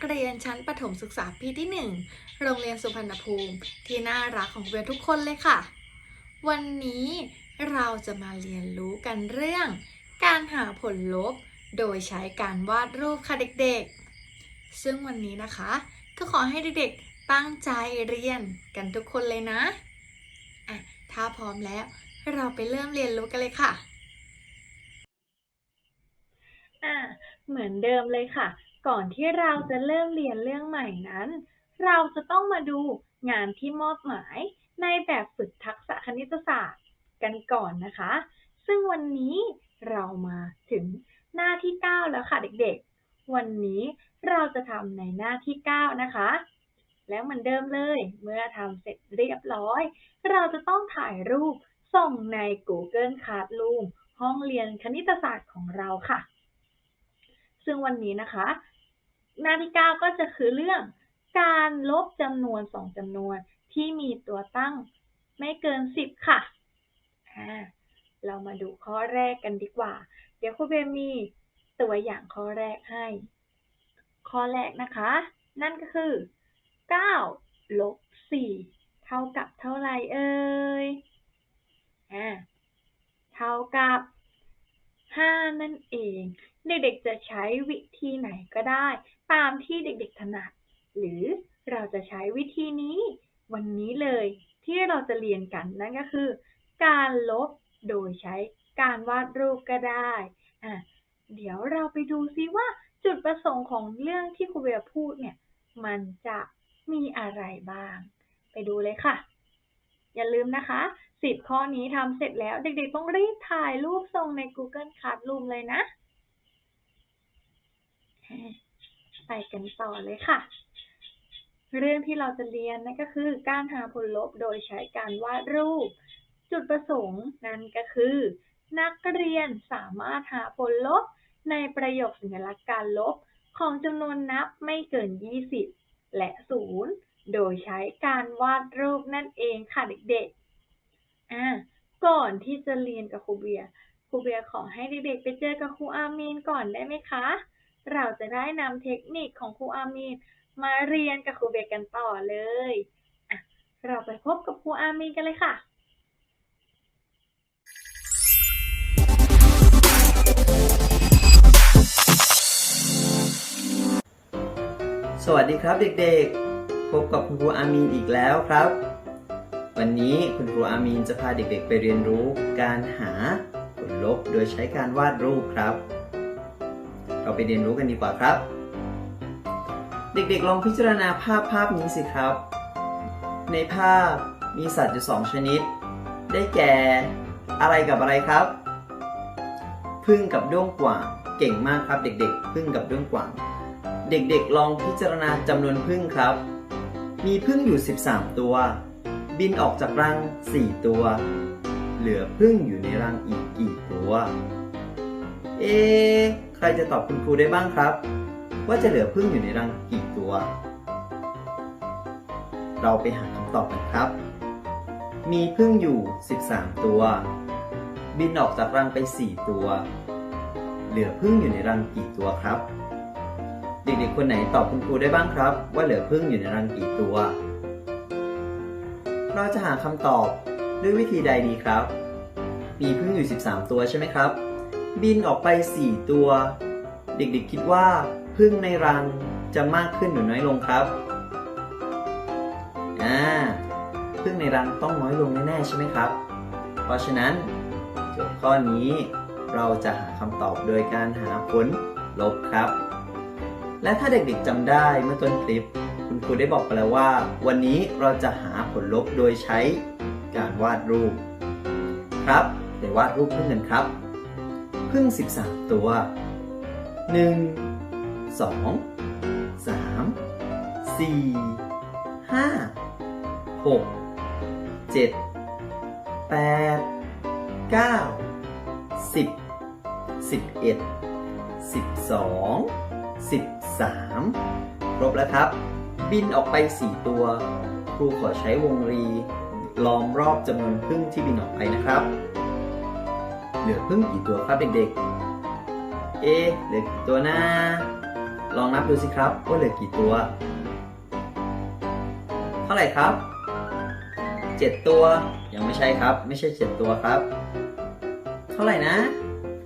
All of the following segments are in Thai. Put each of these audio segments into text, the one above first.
ักเรียนชั้นประถมศึกษาปีที่ 1 โรงเรียนสุพรรณภูมิที่น่ารักของเรียนทุกคนเลยค่ะ วันนี้เราจะมาเรียนรู้กันเรื่อง การหาผลลบ โดยใช้การวาดรูปค่ะเด็กๆ ซึ่งวันนี้นะคะ ก็ขอให้เด็กๆตั้งใจเรียนกันทุกคนเลยนะอะถ้าพร้อมแล้วเราไปเริ่มเรียนรู้กันเลยค่ะอ่าเหมือนเดิมเลยค่ะ ก่อนที่เราจะเริ่มเรียนเรื่องใหม่นั้น เราจะต้องมาดูงานที่มอบหมายในแบบฝึกทักษะคณิตศาสตร์กันก่อนนะคะ ซึ่งวันนี้เรามาถึงหน้าที่ 9 แล้วค่ะเด็กๆ วันนี้เราจะทำในหน้าที่ 9 นะคะ แล้วเหมือนเดิมเลย เมื่อทำเสร็จเรียบร้อย เราจะต้องถ่ายรูปส่งใน Google Classroom ห้องเรียนคณิตศาสตร์ของเราค่ะ ซึ่งวันนี้นะคะ หน้าที่9ก็จะคือเรื่องการลบจำนวนสองจำนวนที่มีตัวตั้งไม่เกิน10ค่ะอ่าเรามาดูข้อแรกกันดีกว่า เดี๋ยวครูเบมมีตัวอย่างข้อแรกให้ ข้อแรกนะคะ นั่นก็คือ9ลบ4เท่ากับเท่าไหร่เอ่ย อ่า เท่ากับ 5 นั่นเอง เด็กๆจะใช้วิธีไหนก็ได้ ตามที่เด็กๆถนัด หรือเราจะใช้วิธีนี้ วันนี้เลยที่เราจะเรียนกันนั่นก็คือ การลบโดยใช้การวาดรูปก็ได้อะเดี๋ยวเราไปดูซิว่าจุดประสงค์ของเรื่องที่ครูเบียพูดเนี่ย มันจะมีอะไรบ้าง ไปดูเลยค่ะ อย่าลืมนะคะ สิบข้อนี้ทำเสร็จแล้ว เด็กๆต้องรีบถ่ายรูปส่งใน Google Classroom เลยนะ ไปกันต่อเลยค่ะ เรื่องที่เราจะเรียนนั่นก็คือ การหาผลลบโดยใช้การวาดรูป จุดประสงค์นั่นก็คือ นักเรียนสามารถหาผลลบในประโยคสัญลักษณ์การลบของจำนวนนับไม่เกิน 20 และ 0 โดยใช้การวาดรูปนั่นเองค่ะเด็กๆ อ่าก่อนที่จะเรียนกับครูเบียร์ครูเบียร์ขอให้เด็กๆไปเจอกับครูอามีนก่อนได้ไหมคะ เราจะได้นำเทคนิคของครูอามีนมาเรียนกับครูเบียร์กันต่อเลยอะเราไปพบกับครูอามีนกันเลยค่ะสวัสดีครับเด็กๆ พบกับคุณครูอามีนอีกแล้วครับ วันนี้คุณครูอามีนจะพาเด็กๆไปเรียนรู้การหาผลลบโดยใช้การวาดรูปครับ เราไปเรียนรู้กันดีกว่าครับ เด็กๆลองพิจารณาภาพภาพนี้สิครับ ในภาพมีสัตว์อยู่สองชนิด ได้แก่อะไรกับอะไรครับ พึ่งกับด้วงกว่างเก่งมากครับ เด็กๆ พึ่งกับด้วงกว่าง เด็กๆ ลองพิจารณาจำนวนพึ่งครับ มีพึ่งอยู่ 13 ตัว บินออกจากรัง4ตัว เหลือพึ่งอยู่ในรังอีกกี่ตัว เอ๊ใครจะตอบคุณครูได้บ้างครับ ว่าจะเหลือพึ่งอยู่ในรังกี่ตัว เราไปหาคำตอบกันครับ มีพึ่งอยู่ 13 ตัว บินออกจากรังไป 4 ตัว เหลือพึ่งอยู่ในรังกี่ตัวครับ เด็กๆคนไหนตอบคุณครูได้บ้างครับ ว่าเหลือพึ่งอยู่ในรังกี่ตัว เราจะหาคำตอบด้วยวิธีใดดีครับ มีพึ่งอยู่ 13 ตัวใช่ไหมครับ บินออกไป 4 ตัว เด็กๆคิดว่าพึ่งในรังจะมากขึ้นหรือน้อยลงครับ อ่า พึ่งในรังต้องน้อยลงแน่ๆใช่ไหมครับ เพราะฉะนั้นโจทย์ข้อนี้เราจะหาคำตอบโดยการหาผลลบครับ และถ้าเด็กๆจำได้เมื่อต้นคลิป คุณครูได้บอกไปแล้วว่า วันนี้เราจะหาผลลบโดยใช้การวาดรูป ครับเดี๋ยววาดรูปเพึ่งกันครับพึ่ง 13 ตัว 1 2 3 4 5 6 7 8 9 10 11 12 13ครบแล้วครับ บินออกไป4ตัว ครูขอใช้วงรีล้อมรอบจำนวนพึ่งที่บินออกไปนะครับ เหลือพึ่งกี่ตัวครับเด็กๆ เอ๊เหลือกี่ตัวนะ ลองนับดูสิครับว่าเหลือกี่ตัว เท่าไหร่ครับ 7 ตัว ยังไม่ใช่ครับ ไม่ใช่ 7 ตัวครับ เท่าไหร่นะ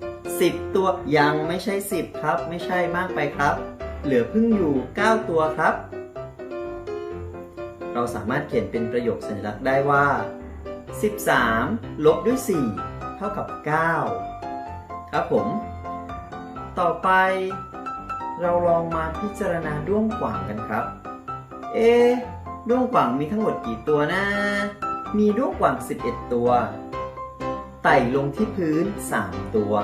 10 ตัวยังไม่ใช่ 10 ครับ ไม่ใช่มากไปครับ เหลือพิ่งอยู่ 9 ตัวครับ เราสามารถเขียนเป็นประโยคสัญลักษณ์ได้ว่า 13 ลบด้วย 4 เท่ากับ 9 ครับผม ต่อไปเราลองมาพิจารณาด้วงกว่างกันครับ เอะด้วงกว่างมีทั้งหมดกี่ตัวนะ มีด้วงกว่าง 11 ตัว ไต่ลงที่พื้น 3 ตัว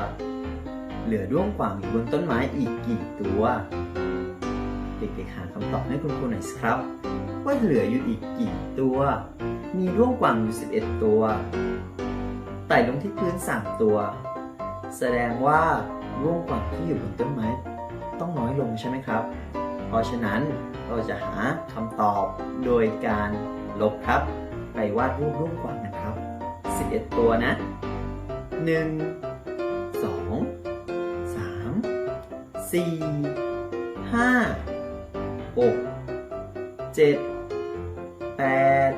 เหลือด้วงกว่างอยู่บนต้นไม้อีกกี่ตัว เด็กๆหาคำตอบให้คุณครูหน่อยสิครับ ว่าเหลืออยู่อีกกี่ตัว มีด้วงกว่างอยู่ 11 ตัว ไต่ลงที่พื้น 3 ตัว แสดงว่าด้วงกว่างที่อยู่บนต้นไม้ ต้องน้อยลงใช่ไหมครับ เพราะฉะนั้นเราจะหาคำตอบโดยการลบครับ ไปวาดรูปด้วงกว่างนะครับ 11 ตัวนะ 1 2 3 4 5 6 7 8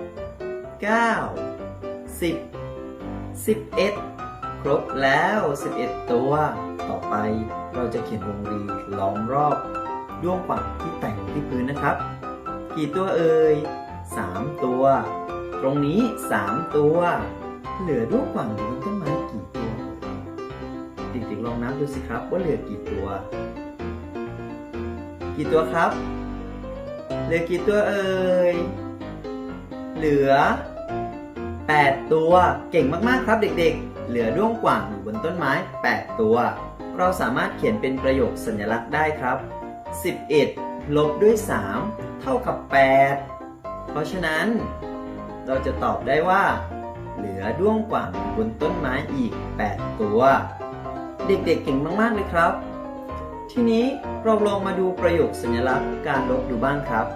9 10 11ครบแล้ว 11 ตัว ต่อไปเราจะเขียนวงรีล้อมรอบด้วงกว่างที่แต่งที่พื้นนะครับ กี่ตัวเอ่ย3 ตัว ตรงนี้ 3 ตัว เหลือด้วงกว่างอยู่บนต้นไม้กี่ตัวเด็กๆลองนับดูสิครับว่าเหลือกี่ตัว กี่ตัวครับ เหลือกี่ตัวเอ่ย เหลือ 8 ตัว เก่งมากๆครับเด็กๆ เหลือด้วงกว่างอยู่บนต้นไม้ 8 ตัว เราสามารถเขียนเป็นประโยคสัญลักษณ์ได้ครับ 11 ลบด้วย 3 เท่ากับ 8 เพราะฉะนั้น เราจะตอบได้ว่า เหลือด้วงกว่างบนต้นไม้อีก 8 ตัว เด็กๆเก่งมากๆเลยครับ ทีนี้เราลองมาดูประโยคสัญลักษณ์การลบดูบ้างครับ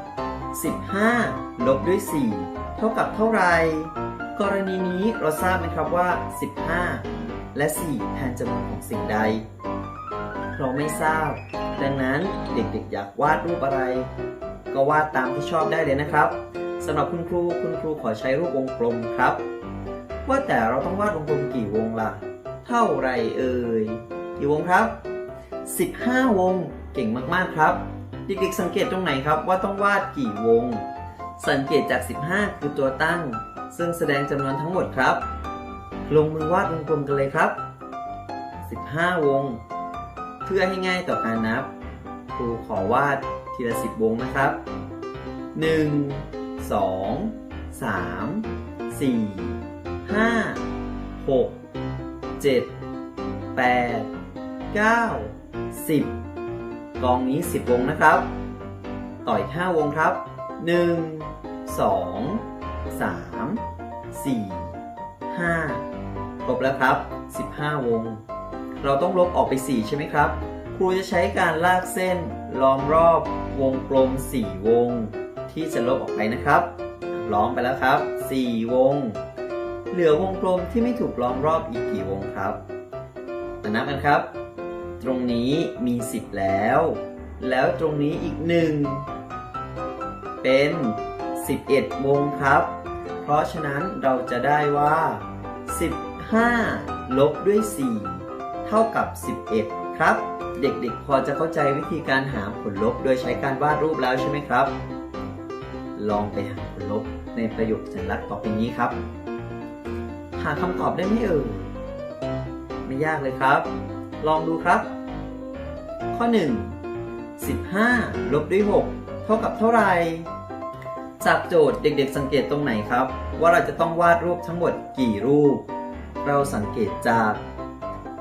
15 ลบด้วย 4 เท่ากับเท่าไหร่กรณีนี้เราทราบไหมครับว่า 15 และ 4 แทนจำนวนของสิ่งใด เราไม่ทราบ ดังนั้นเด็กๆอยากวาดรูปอะไร ก็วาดตามที่ชอบได้เลยนะครับสำหรับคุณครูคุณครูขอใช้รูปวงกลมครับ ว่าแต่เราต้องวาดวงกลมกี่วงล่ะ เท่าไรเอ่ยกี่วงครับ 15 วง เก่งมากๆครับ เด็กๆสังเกตตรงไหนครับว่าต้องวาดกี่วง สังเกตจาก 15 คือตัวตั้ง ซึ่งแสดงจำนวนทั้งหมดครับ ลงมือวาดวงกลมกันเลยครับ 15 วง เพื่อให้ง่ายต่อการนับ ครูขอวาดทีละ 10 วงนะครับ 1 2 3 4 5 6 7 8 9 10 กองนี้ 10 วงนะครับ ต่ออีก 5 วงครับ 1 2 3 4 5 ครบแล้วครับ 15 วง เราต้องลบออกไป 4 ใช่ไหมครับ ครูจะใช้การลากเส้นล้อมรอบวงกลม 4 วง ที่จะลบออกไปนะครับ ล้อมไปแล้วครับ 4 วง เหลือวงกลมที่ไม่ถูกล้อมรอบอีกกี่วงครับมานับกันครับ ตรงนี้มี 10 แล้ว แล้วตรงนี้อีก1เป็น 11 วงครับ เพราะฉะนั้นเราจะได้ว่า 15 ลบด้วย 4 เท่ากับ 11 ครับ เด็กๆ พอจะเข้าใจวิธีการหาผลลบโดยใช้การวาดรูปแล้วใช่ไหมครับ ลองไปหาผลลบในประโยคสัญลักษณ์ต่อไปนี้ครับ หาคำตอบได้ไหมเอ่ยไม่ยากเลยครับ ลองดูครับ ข้อ 1 15 ลบด้วย 6 เท่ากับเท่าไหร่ จากโจทย์เด็กๆสังเกตตรงไหนครับ ว่าเราจะต้องวาดรูปทั้งหมดกี่รูป เราสังเกตจาก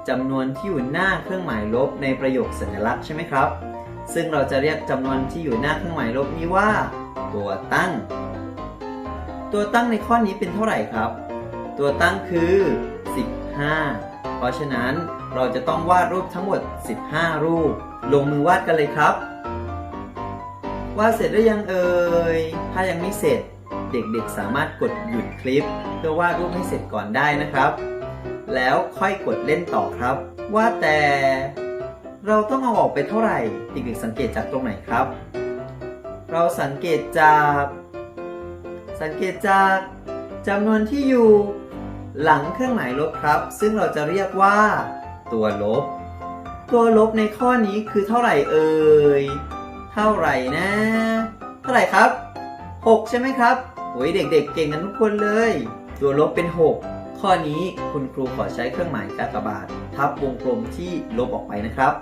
จำนวนที่อยู่หน้าเครื่องหมายลบในประโยคสัญลักษณ์ใช่ไหมครับ ซึ่งเราจะเรียกจำนวนที่อยู่หน้าเครื่องหมายลบนี้ว่า ตัวตั้ง ตัวตั้งในข้อนี้เป็นเท่าไหร่ครับ ตัวตั้งคือ 15 เพราะฉะนั้นเราจะต้องวาดรูปทั้งหมด 15 รูป ลงมือวาดกันเลยครับ วาดเสร็จหรือยังเอ่ย ถ้ายังไม่เสร็จ เด็กๆสามารถกดหยุดคลิป เพื่อวาดรูปให้เสร็จก่อนได้นะครับ แล้วค่อยกดเล่นต่อครับ ว่าแต่ เราต้องเอาออกไปเท่าไหร่ เด็กๆสังเกตจากตรงไหนครับ เราสังเกตจาก สังเกตจากจำนวนที่อยู่ หลังเครื่องหมายลบครับ ซึ่งเราจะเรียกว่า ตัวลบ ตัวลบในข้อนี้คือเท่าไหร่เอ่ย เท่าไหร่นะ เท่าไหร่ครับ 6 ใช่ไหมครับโอ้ยเด็กๆ เก่งกันทุกคนเลย ตัวลบเป็น 6 ข้อนี้คุณครูขอใช้เครื่องหมายกากบาท ทับวงกลมที่ลบออกไปนะครับ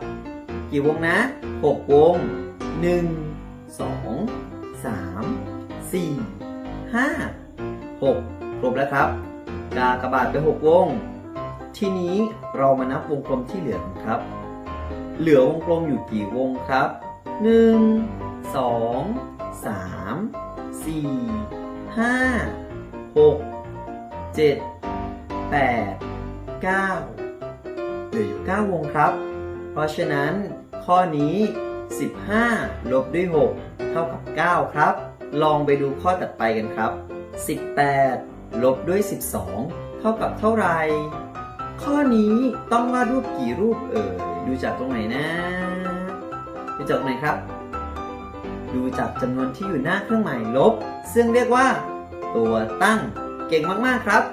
กี่วงนะ 6 วง 1 2 3 4 5 6 ครบแล้วครับ กากระบาทไป 6 วง ทีนี้เรามานับวงกลมที่เหลือครับ เหลือวงกลมอยู่กี่วงครับ 1 2 3 4 5 6 7 8 9 เหลืออยู่ 9 วงครับ เพราะฉะนั้นข้อนี้ 15 ลบด้วย 6 เท่ากับ 9 ครับ ลองไปดูข้อถัดไปกันครับ 18 ลบด้วย 12 เท่ากับเท่าไหร่ ข้อนี้ต้องวาดรูปกี่รูปเอ่ย ดูจากตรงไหนนะ ดูจากตรงไหนครับ ดูจากจำนวนที่อยู่หน้าเครื่องหมายลบ ซึ่งเรียกว่า ตัวตั้ง เก่งมากๆครับ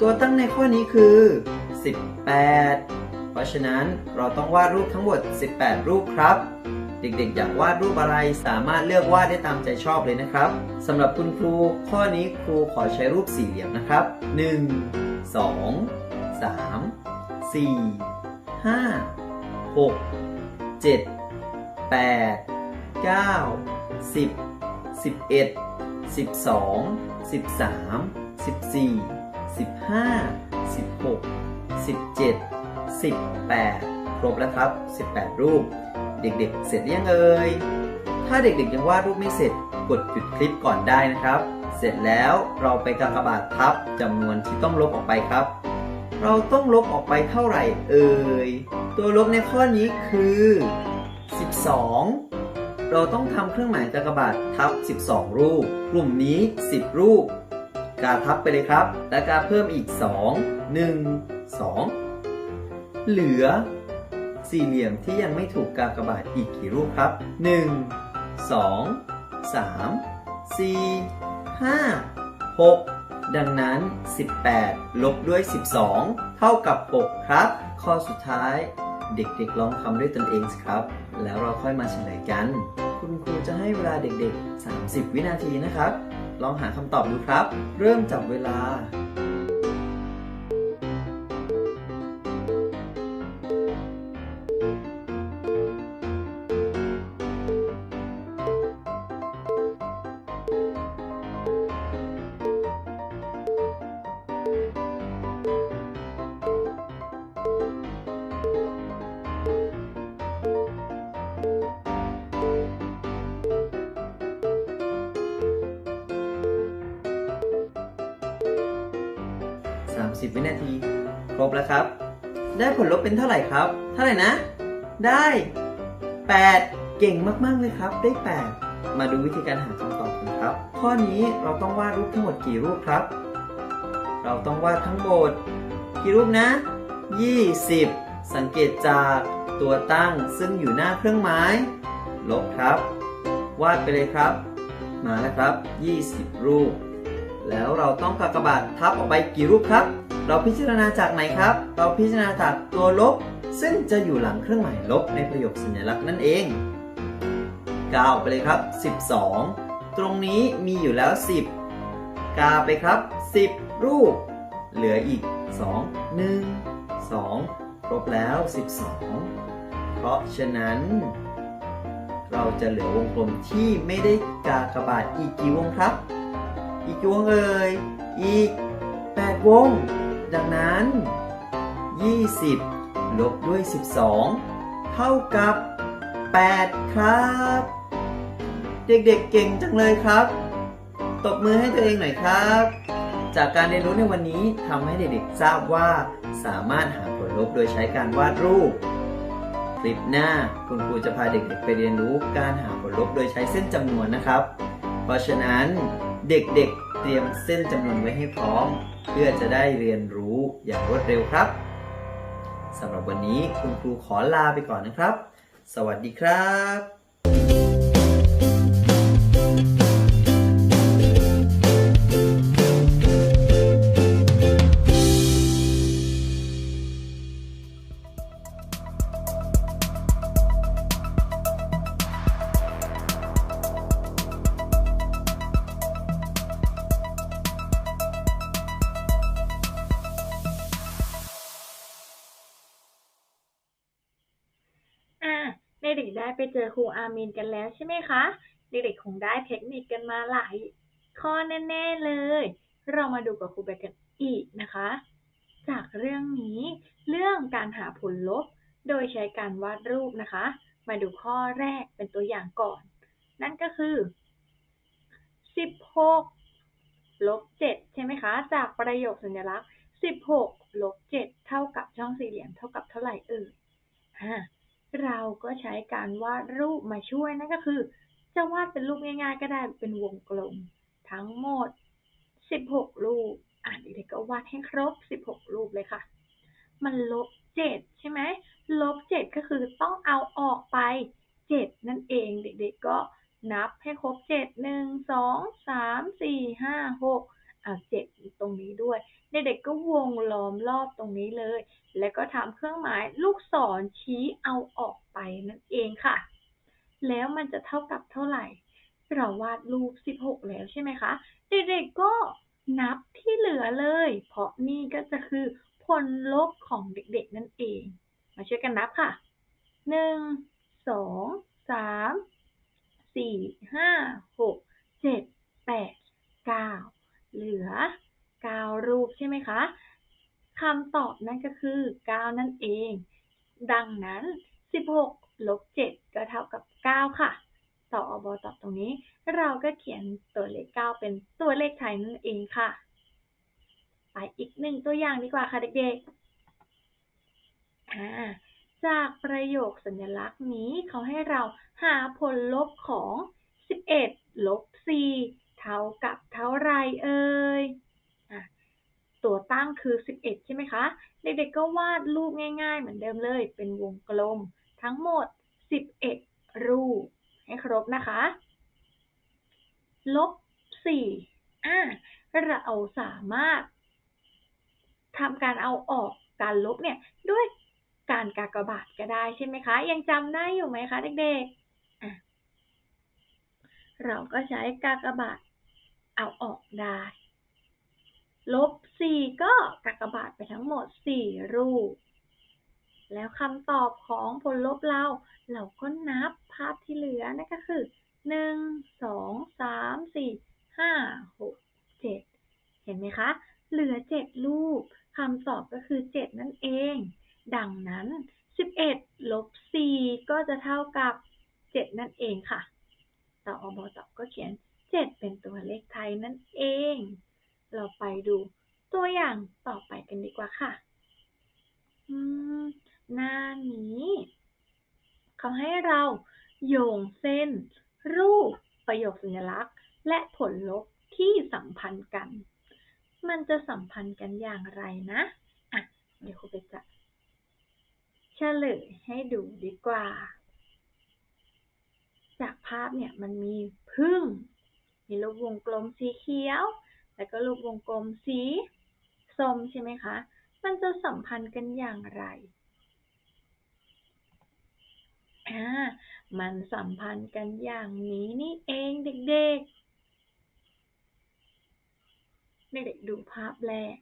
ตัวตั้งในข้อนี้คือ 18 เพราะฉะนั้นเราต้องวาดรูปทั้งหมด 18 รูปครับ เด็กๆ อยากวาดรูปอะไรสามารถเลือกวาดได้ตามใจชอบเลยนะครับสำหรับคุณครูข้อนี้ครูขอใช้รูปสี่เหลี่ยมนะครับ 1 2 3 4 5 6 7 8 9 10 11 12 13 14 15 16 17 18 ครบแล้วครับ 18 รูป เด็กๆ เสร็จหรือยังเอ่ย ถ้าเด็กๆยังวาดรูปไม่เสร็จ กดหยุดคลิปก่อนได้นะครับ เสร็จแล้วเราไปกากบาททับจำนวนที่ต้องลบออกไปครับ เราต้องลบออกไปเท่าไหร่เอ่ย ตัวลบในข้อนี้คือ 12 เราต้องทำเครื่องหมายกากบาททับ 12 รูป กลุ่มนี้ 10 รูป กาทับไปเลยครับ และกาเพิ่มอีก 2 1 2 เหลือ สี่เหลี่ยมที่ยังไม่ถูกกากบาทอีกกี่รูปครับ 1 2 3 4 5 6 ดังนั้น 18 ลบด้วย 12 เท่ากับ 6 ครับ ข้อสุดท้ายเด็กๆลองทำด้วยตนเองสิครับ แล้วเราค่อยมาเฉลยกัน คุณครูจะให้เวลาเด็กๆ 30 วินาทีนะครับ ลองหาคำตอบดูครับ เริ่มจับเวลา 30วินาที ครบแล้วครับ ได้ผลลบเป็นเท่าไหร่ครับ เท่าไหร่นะ ได้ 8 เก่งมากๆเลยครับ ได้ 8 มาดูวิธีการหาคำตอบกันครับ ข้อนี้เราต้องวาดรูปทั้งหมดกี่รูปครับ เราต้องวาดทั้งหมดกี่รูปนะ 20 สังเกตจากตัวตั้งซึ่งอยู่หน้าเครื่องหมาย ลบครับ วาดไปเลยครับ มาแล้วครับ 20 รูป แล้วเราต้องกากบาททับออกไปกี่รูปครับ เราพิจารณาจากไหนครับ เราพิจารณาจากตัวลบ ซึ่งจะอยู่หลังเครื่องหมายลบในประโยคสัญลักษณ์นั่นเองกาออกไปเลยครับ 12 ตรงนี้มีอยู่แล้ว 10กาไปครับ 10 รูป เหลืออีก 2 1 2 ครบแล้ว 12 เพราะฉะนั้น เราจะเหลือวงกลมที่ไม่ได้กากบาทอีกกี่วงครับ อีกกี่วงเอ่ย อีก 8 วง ดังนั้น 20 ลบด้วย 12 เท่ากับ 8 ครับ เด็กๆเก่งจังเลยครับ ตบมือให้ตัวเองหน่อยครับ จากการเรียนรู้ในวันนี้ทำให้เด็กๆทราบว่า สามารถหาผลลบโดยใช้การวาดรูปคลิปหน้าคุณครูจะพาเด็กๆไปเรียนรู้การหาผลลบโดยใช้เส้นจำนวนนะครับ เพราะฉะนั้น เด็กๆ เตรียมเส้นจำนวนไว้ให้พร้อม เพื่อจะได้เรียนรู้อย่างรวดเร็วครับสำหรับวันนี้คุณครูขอลาไปก่อนนะครับ สวัสดีครับ เจอครูอามินกันแล้วใช่ไหมคะ เด็กๆคงได้เทคนิคกันมาหลายข้อแน่ๆเลย เรามาดูกับครูแบกกันอีกนะคะ จากเรื่องนี้เรื่องการหาผลลบ โดยใช้การวาดรูปนะคะ มาดูข้อแรกเป็นตัวอย่างก่อน นั่นก็คือ 16ลบ7ใช่ไหมคะ จากประโยคสัญลักษณ์ 16ลบ7เท่ากับช่องสี่เหลี่ยมเท่ากับเท่าไหร่เอ่ยอ่า เราก็ใช้การวาดรูปมาช่วยนั่นก็คือ จะวาดเป็นรูปง่าย ๆ ก็ได้เป็นวงกลม ทั้งหมด 16 รูป อ่านเด็กๆก็วาดให้ครบ 16 รูปเลยค่ะ มันลบ 7 ใช่ไหมลบ 7 ก็คือต้องเอาออกไป 7 นั่นเองเด็กๆก็นับให้ครบ 7 1 2 3 4 5 6 เอ่า7ตรงนี้ด้วย เด็กๆก็วงล้อมรอบตรงนี้เลย แล้วก็ทำเครื่องหมายลูกศรชี้เอาออกไปนั่นเองค่ะ แล้วมันจะเท่ากับเท่าไหร่ เราวาดรูป 16 แล้วใช่ไหมคะ เด็กๆก็นับที่เหลือเลย เพราะนี่ก็จะคือผลลบของเด็กๆนั่นเอง มาช่วยกันนับค่ะ 1 2 3 4 5 6 7 8 9 เหลือ 9 รูปใช่ไหมคะคำตอบนั่นก็คือ 9 นั่นเอง ดังนั้น 16 ลบ 7 ก็เท่ากับ 9 ค่ะ ต่ออบตอบตรงนี้ เราก็เขียนตัวเลข 9 เป็นตัวเลขไทยนั่นเองค่ะ ไปอีกหนึ่งตัวอย่างดีกว่าค่ะเด็กๆาจากประโยคสัญลักษณ์นี้เขาให้เราหาผลลบของ 11 ลบ 4 เท่ากับเท่าไรเอ่ยตัวตั้งคือ 11 ใช่ไหมคะ เด็กๆก็วาดรูปง่าย ๆ เหมือนเดิมเลย เป็นวงกลม ทั้งหมด 11 รูป ให้ครบนะคะ ลบ 4 อ่าเราสามารถทำการเอาออกการลบเนี่ย ด้วยการกากบาทก็ได้ใช่ไหมคะ ยังจำได้อยู่ไหมคะเด็กๆเราก็ใช้กากบาท เอาออกได้ ลบ 4 ก็กากบาทไปทั้งหมด 4 รูป แล้วคำตอบของผลลบเรา เราก็นับภาพที่เหลือนั่นก็คือ 1 2 3 4 5 6 7 เห็นไหมคะ เหลือ 7 รูปคำตอบก็คือ 7 นั่นเอง ดังนั้น 11 ลบ 4 ก็จะเท่ากับ 7 นั่นเองค่ะ ต่ออบตอบก็เขียน 7 เป็นตัวเลขไทยนั่นเอง เราไปดูตัวอย่างต่อไปกันดีกว่าค่ะ อืม หน้านี้เขาให้เราโยงเส้น รูป ประโยคสัญลักษณ์ และผลลบที่สัมพันธ์กัน มันจะสัมพันธ์กันอย่างไรนะอะเดี๋ยวครูไปจะเฉลยให้ดูดีกว่า จากภาพเนี่ยมันมีพึ่ง มีรูปวงกลมสีเขียว แล้วก็รูปวงกลมสีส้มใช่ไหมคะ มันจะสัมพันธ์กันอย่างไรอ่ามันสัมพันธ์กันอย่างนี้นี่เองเด็กๆ เด็กๆดูภาพแรก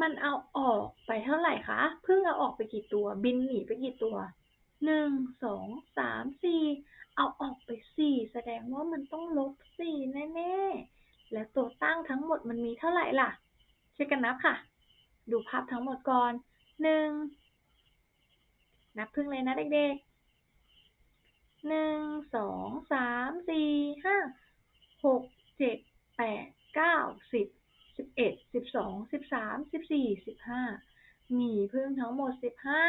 มันเอาออกไปเท่าไหร่คะ เพิ่งเอาออกไปกี่ตัว บินหนีไปกี่ตัวหนึ่งสองสามสี่เอาออกไปสี่แสดงว่ามันต้องลบสี่แน่ๆ แล้วตัวตั้งทั้งห มันมีเท่าไหร่ล่ะช่วยกันนับค่ะ ดูภาพทั้งหมดก่อนหนึ่งนับพึ่งเลยนะเด็กๆหนึ่งสองสามสี่ห้าหกเจ็ดแปดเก้าสิบสิบเอ็ดสิบสองสิบสามสิบสี่สิบห้ามีพึ่งทั้งหมดสิบห้า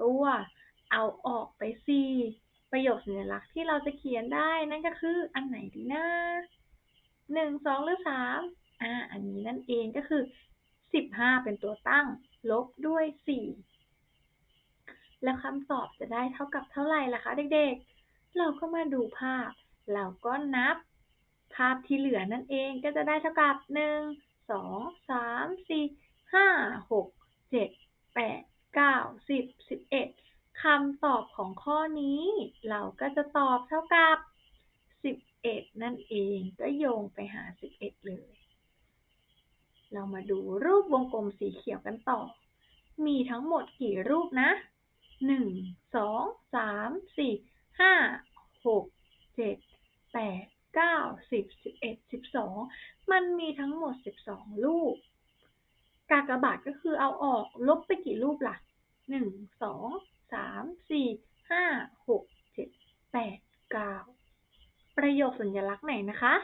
ตัวเอาออกไปสี่ประโยคสัญลักษณ์ที่เราจะเขียนได้นั่นก็คืออันไหนดีนะหนึ่งสองหรือสาม อ่าอันนี้นั่นเองก็คือสิบห้าเป็นตัวตั้ง ลบด้วยสี่แล้วคำตอบจะได้เท่ากับเท่าไหร่ล่ะคะเด็กๆ เราก็มาดูภาพ เราก็นับ ภาพที่เหลือนั่นเองก็จะได้เท่ากับหนึ่งสองสามสี่ห้าหกเจ็ดแปดเก้าสิบสิบเอ็ดคำตอบของข้อนี้ เราก็จะตอบเท่ากับสิบเอ็ดนั่นเองก็โยงไปหา เรามาดูรูปวงกลมสีเขียวกันต่อ มีทั้งหมดกี่รูปนะหนึ่งสองสามสี่ห้าหกเจ็ดแปดเก้าสิบสิบเอ็ดสิบสองมันมีทั้งหมดสิบสองรูป กากบาทก็คือเอาออกลบไปกี่รูปล่ะนึ่งสองสามสี่ห้าหกเจ็ดแปดเก้าประโยคสัญลักษณ์ไหนนะคะ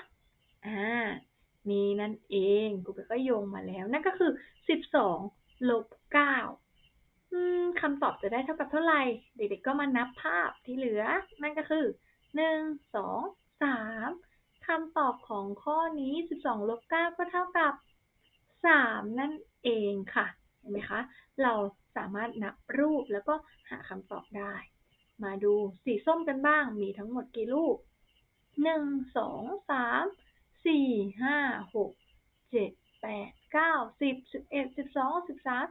อ่า นี่นั่นเองครูเปก็โยงมาแล้ว นั่นก็คือสิบสองลบเก้าอืมคำตอบจะได้เท่ากับเท่าไหร่ เด็ ก็มานับภาพที่เหลือ นั่นก็คือหนึ่งสองสามคำตอบของข้อนี้สิบสองลบเก้าก็เท่ากับสามนั่นเองค่ะ เห็นไหมคะ เราสามารถนับรูปแล้วก็หาคำตอบได้ มาดูสีส้มกันบ้าง มีทั้งหมดกี่รูปหนึ่งสองสามสี่ห้าหกเจ็ดแปดเก้าสิบสิบเอ็ดสิบสองสิบสาม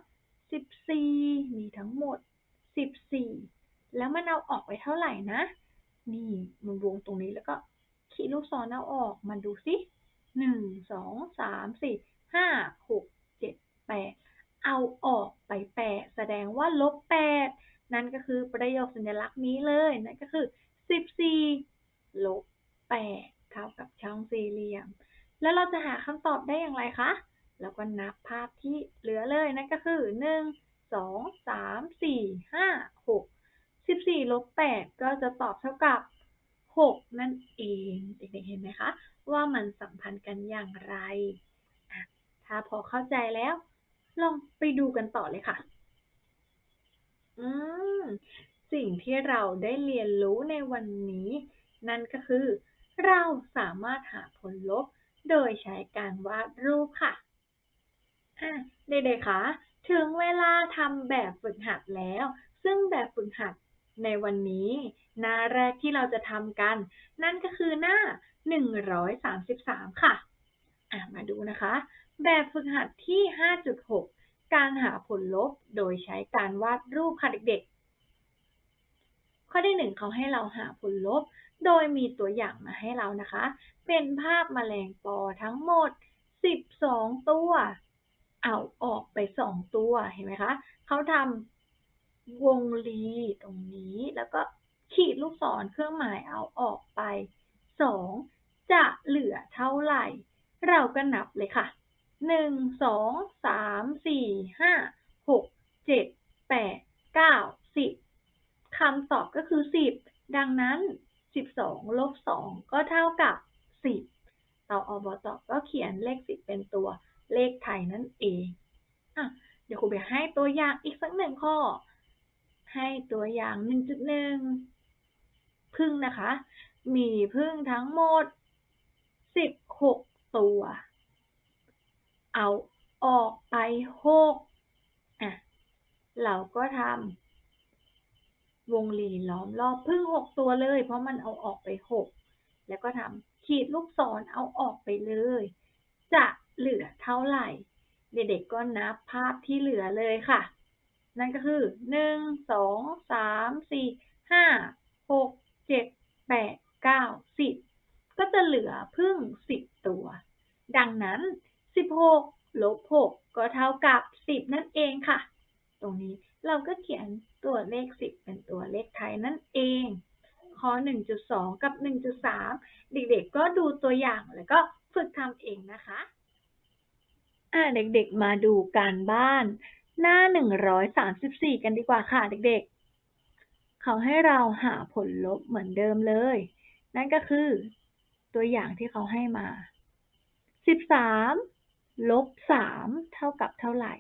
สิบสี่มีทั้งหมดสิบสี่ แล้วมันเอาออกไปเท่าไหร่นะ นี่มันวงตรงนี้แล้วก็ขีดลูกศรเอาออกมาดูสิหนึ่งสองสามสี่ห้าหกเจ็ดแปดเอาออกไปแปดแสดงว่าลบแปดนั่นก็คือประโยคสัญลักษณ์นี้เลยนั่นก็คือสิบสี่ลบแปดเท่ากับช่องสี่เหลี่ยม แล้วเราจะหาคำตอบได้อย่างไรคะแล้วก็นับภาพที่เหลือเลยนั่นก็คือหนึ่งสองสามสี่ห้า ลบแปดก็จะตอบเท่ากับหกนั่นเองเด็กๆเห็นไหมคะว่ามันสัมพันธ์กันอย่างไร ถ้าพอเข้าใจแล้ว ลองไปดูกันต่อเลยค่ะ อืม สิ่งที่เราได้เรียนรู้ในวันนี้ นั่นก็คือ เราสามารถหาผลลบโดยใช้การวาดรูปค่ะอะเด็กๆคะถึงเวลาทำแบบฝึกหัดแล้ว ซึ่งแบบฝึกหัด ในวันนี้หน้าแรกที่เราจะทำกัน นั่นก็คือหน้า 133 ค่ะะมาดูนะคะ แบบฝึกหัดที่ 5.6 การหาผลลบโดยใช้การวาดรูปค่ะเด็กๆ ข้อที่หนึ่งเขาให้เราหาผลลบ โดยมีตัวอย่างมาให้เรานะคะ เป็นภาพแมลงปอทั้งหมด 12 ตัว เอาออกไป 2 ตัวเห็นไหมคะเขาทำ วงรีตรงนี้ แล้วก็ขีดลูกศรเครื่องหมายเอาออกไป 2 จะเหลือเท่าไหร่ เราก็นับเลยค่ะหนึ่งสองสามสี่ห้าหกเจ็ดแปดเก้าสิบคำตอบก็คือสิบดังนั้นสิบสองลบสองก็เท่ากับสิบเราอบตอก็เขียนเลขสิบเป็นตัวเลขไทยนั่นเองอะเดี๋ยวครูไปให้ตัวอย่างอีกสักหนึ่งข้อ ให้ตัวอย่างหนึ่งจุดหนึ่งพึ่งนะคะ มีพึ่งทั้งหมดสิบหกตัว เอาออกไปหกอะ เราก็ทำวงรีล้อมรอบพึ่งหกตัวเลย เพราะมันเอาออกไปหกแล้วก็ทำขีดลูกศรเอาออกไปเลย จะเหลือเท่าไหร่ เด็กๆก็นับภาพที่เหลือเลยค่ะ นั่นก็คือหนึ่งสองสามสี่ห้าหกเจ็ดแปดเก้าสิบก็จะเหลือพึ่งสิบตัว ดังนั้นสิบหกลบหกก็เท่ากับสิบนั่นเองค่ะ ตรงนี้เราก็เขียนตัวเลขสิบเป็นตัวเลขไทยนั่นเองข้อ1.2 กับ 1.3 เด็กๆ ก็ดูตัวอย่างแล้วก็ฝึกทำเองนะคะ อ่าเด็กๆ มาดูการบ้าน หน้า 134 กันดีกว่าค่ะเด็กๆ เขาให้เราหาผลลบเหมือนเดิมเลย นั่นก็คือ ตัวอย่างที่เขาให้มา 13 ลบ 3 เท่ากับเท่าไหร่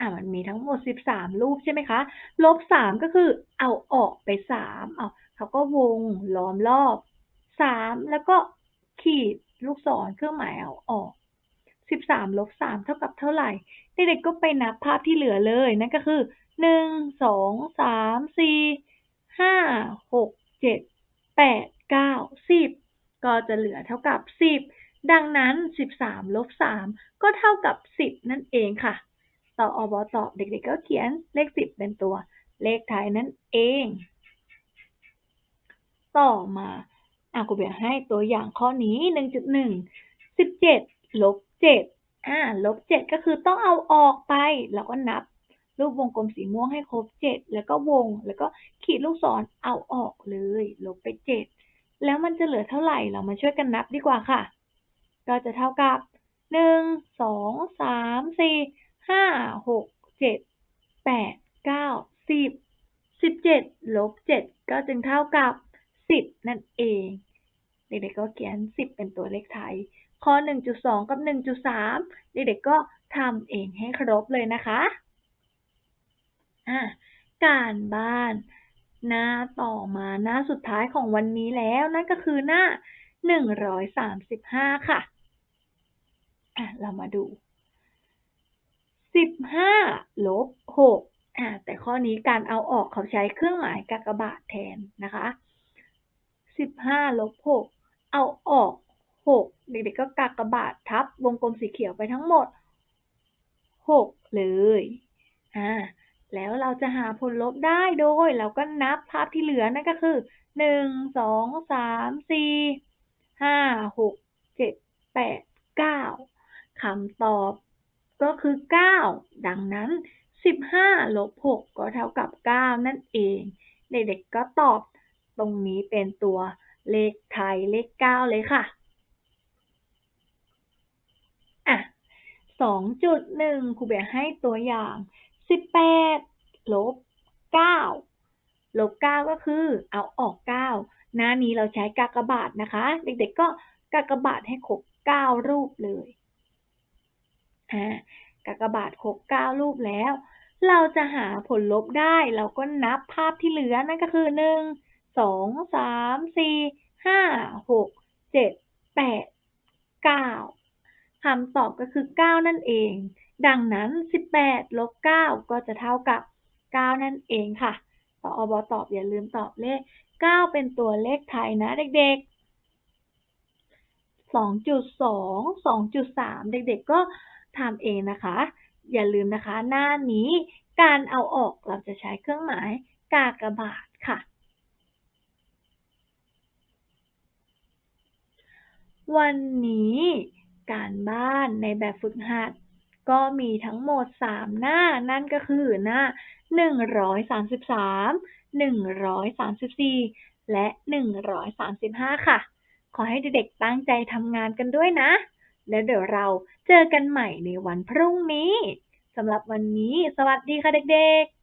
อะมันมีทั้งหมด 13 รูปใช่ไหมคะ ลบ 3 ก็คือเอาออกไป 3 เอาเขาก็วงล้อมรอบ 3 แล้วก็ขีดลูกศรเครื่องหมายเอาออก สิบสามลบสามเท่ากับเท่าไหร่ เด็กๆก็ไปนับภาพที่เหลือเลยนั่นก็คือหนึ่งสองสามสี่ห้าหกเจ็ดแปดเก้าสิบก็จะเหลือเท่ากับสิบดังนั้นสิบสามลบสามก็เท่ากับสิบนั่นเองค่ะ ต่ออบตอบเด็กๆก็เขียนเลขสิบเป็นตัว เลขท้ายนั่นเอง ต่อมาอะครูเบียให้ตัวอย่างข้อนี้หนึ่งจุดหนึ่งสิบเจ็ด ลบเจ็ดอ่าลบเจ็ดก็คือต้องเอาออกไป แล้วก็นับรูปวงกลมสีม่วงให้ครบเจ็ดแล้วก็วง แล้วก็ขีดลูกศรเอาออกเลย ลบไปเจ็ดแล้วมันจะเหลือเท่าไหร่ เรามาช่วยกันนับดีกว่าค่ะ ก็จะเท่ากับหนึ่งสองสามสี่ห้าหกเจ็ดแปดเก้าสิบสิบเจ็ดลบเจ็ดก็จึงเท่ากับสิบนั่นเอง เด็กๆก็เขียนสิบเป็นตัวเลขไทย ข้อหนึ่งจุดสองกับหนึ่เด็กๆก็ทำเองให้ครบเลยนะคะะการบ้าน หน้าต่อมาหน้าสุดท้ายของวันนี้แล้วนั่นก็คือหน้าหนึ่งร้อยสามสิบห้าค่ะอะ เรามาดูสิบห้าลบหกอะแต่ข้อนี้การเอาออกเขาใช้เครื่องหมายกากบาทแทนนะคะสิบห้าลบหกเอาออก หกเด็กๆก็กากบาททับวงกลมสีเขียวไปทั้งหมดหกเลยอ่าแล้วเราจะหาผลลบได้โดย เราก็นับภาพที่เหลือนั่นก็คือหนึ่งสองสามสี่ห้าหกเจ็ดแปดเก้าคำตอบก็คือเก้าดังนั้นสิบห้าลบหกก็เท่ากับเก้านั่นเอง เด็กๆก็ตอบตรงนี้เป็นตัวเลขไทยเลขเก้าเลยค่ะ 2.1ครูเบีให้ตัวอย่าง 18 ลบ 9 ลบ 9 ก็คือ เอาออก 9 หน้านี้เราใช้กากบาทนะคะ เด็กๆก็กากบาทให้ครบ 9 รูปเลยอ่ากากบาทครบ 9 รูปแล้ว เราจะหาผลลบได้ เราก็นับภาพที่เหลือ นั่นก็คือ 1 2 3 4 5 6 7 8 9 คำตอบก็คือเก้านั่นเอง ดังนั้นสิบแปดลบเก้าก็จะเท่ากับเก้านั่นเองค่ะต่ออบอตอบอย่าลืมตอบเลขเก้าเป็นตัวเลขไทยนะเด็กๆสองจุดสองสองจุดสามเด็กๆ ก็ทำเองนะคะ อย่าลืมนะคะ หน้านี้การเอาออกเราจะใช้เครื่องหมายกากบาทค่ะ วันนี้ การบ้านในแบบฝึกหัด ก็มีทั้งหมด 3 หน้า นั่นก็คือหน้า 133 134 และ 135 ค่ะ ขอให้เด็กๆตั้งใจทำงานกันด้วยนะ แล้วเดี๋ยวเราเจอกันใหม่ในวันพรุ่งนี้สำหรับวันนี้ สวัสดีค่ะเด็กๆ